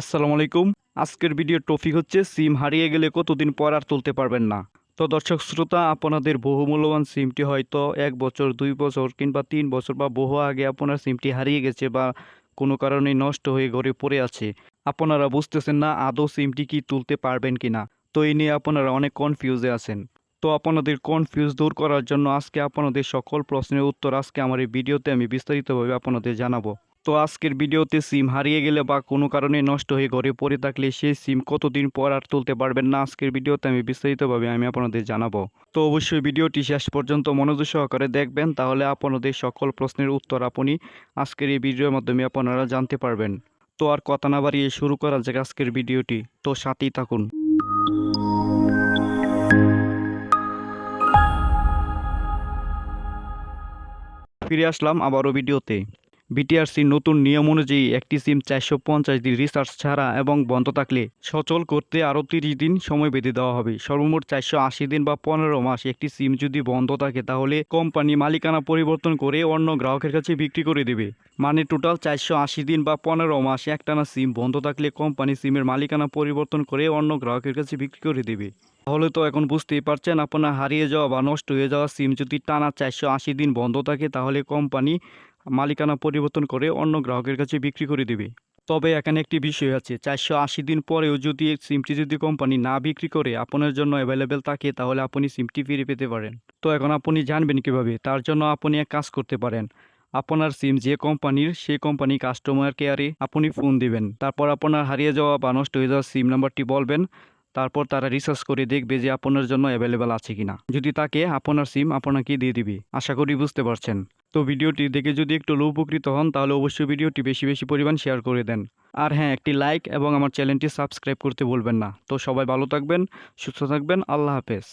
আসসালামু আলাইকুম। আজকের ভিডিও টপিক হচ্ছে, সিম হারিয়ে গেলে কতদিন পর আর তুলতে পারবেন না। তো দর্শক শ্রোতা, আপনাদের বহুমূল্যবান সিমটি হয়তো এক বছর, দুই বছর কিংবা তিন বছর বা বহু আগে আপনার সিমটি হারিয়ে গেছে বা কোনো কারণে নষ্ট হয়ে ঘরে পড়ে আছে। আপনারা বুঝতেছেন না আদৌ সিমটি কি তুলতে পারবেন কি না তো এই নিয়ে আপনারা অনেক কনফিউজে আছেন। তো আপনাদের কনফিউজ দূর করার জন্য আজকে আপনাদের সকল প্রশ্নের উত্তর আজকে আমার এই ভিডিওতে আমি বিস্তারিতভাবে আপনাদের জানাব। তো আজকের ভিডিওতে সিম হারিয়ে গেলে বা কোনো কারণে নষ্ট হয়ে ঘরে পড়ে থাকলে সেই সিম কতদিন পর আর তুলতে পারবেন না, আজকের ভিডিওতে আমি বিস্তারিতভাবে আমি আপনাদের জানাব। তো অবশ্যই ভিডিওটি শেষ পর্যন্ত মনোযোগ সহকারে দেখবেন, তাহলে আপনাদের সকল প্রশ্নের উত্তর আপনি আজকের এই ভিডিওর মাধ্যমে আপনারা জানতে পারবেন। তো আর কথা না বাড়িয়ে শুরু করা যাক আজকের ভিডিওটি, তো সাথেই থাকুন। ফিরে আসলাম আবারও ভিডিওতে। বিটিআরসির নতুন নিয়ম অনুযায়ী একটি সিম চারশো পঞ্চাশ দিন রিচার্জ ছাড়া এবং বন্ধ থাকলে সচল করতে আরও তিরিশ দিন সময় বেঁধে দেওয়া হবে। সর্বমোট চারশো আশি দিন বা পনেরো মাস একটি সিম যদি বন্ধ থাকে, তাহলে কোম্পানি মালিকানা পরিবর্তন করে অন্য গ্রাহকের কাছে বিক্রি করে দেবে। মানে টোটাল চারশো আশি দিন বা পনেরো মাস একটানা সিম বন্ধ থাকলে কোম্পানি সিমের মালিকানা পরিবর্তন করে অন্য গ্রাহকের কাছে বিক্রি করে দেবে। তাহলে তো এখন বুঝতেই পারছেন আপনার হারিয়ে যাওয়া বা নষ্ট হয়ে যাওয়া সিম যদি টানা চারশো আশি দিন বন্ধ থাকে, তাহলে কোম্পানি মালিকানা পরিবর্তন করে অন্য গ্রাহকের কাছে বিক্রি করে দেবে। তবে এখানে একটি বিষয় আছে, চারশো আশি দিন পরেও যদি সিমটি যদি কোম্পানি না বিক্রি করে আপনার জন্য অ্যাভেলেবেল থাকে, তাহলে আপনি সিমটি ফিরে পেতে পারেন। তো এখন আপনি জানবেন কীভাবে, তার জন্য আপনি এক কাজ করতে পারেন। আপনার সিম যে কোম্পানির, সেই কোম্পানি কাস্টমার কেয়ারে আপনি ফোন দিবেন। তারপর আপনার হারিয়ে যাওয়া বা নষ্ট হয়ে যাওয়া সিম নাম্বারটি বলবেন। তারপর তারা রিসার্চ করে দেখবে যে আপনার জন্য অ্যাভেলেবেল আছে কিনা। যদি তাকে আপনার সিম আপনাকে দিয়ে দিবে, আশা করি বুঝতে পারছেন। তো ভিডিওটি দেখে যদি একটু লো উপকৃত হন, তাহলে অবশ্যই ভিডিওটি বেশি বেশি পরিমাণ শেয়ার করে দেন। আর হ্যাঁ একটি লাইক এবং আমার চ্যানেলটি সাবস্ক্রাইব করতে ভুলবেন না। তো সবাই ভালো থাকবেন, সুস্থ থাকবেন, আল্লাহ হাফেজ।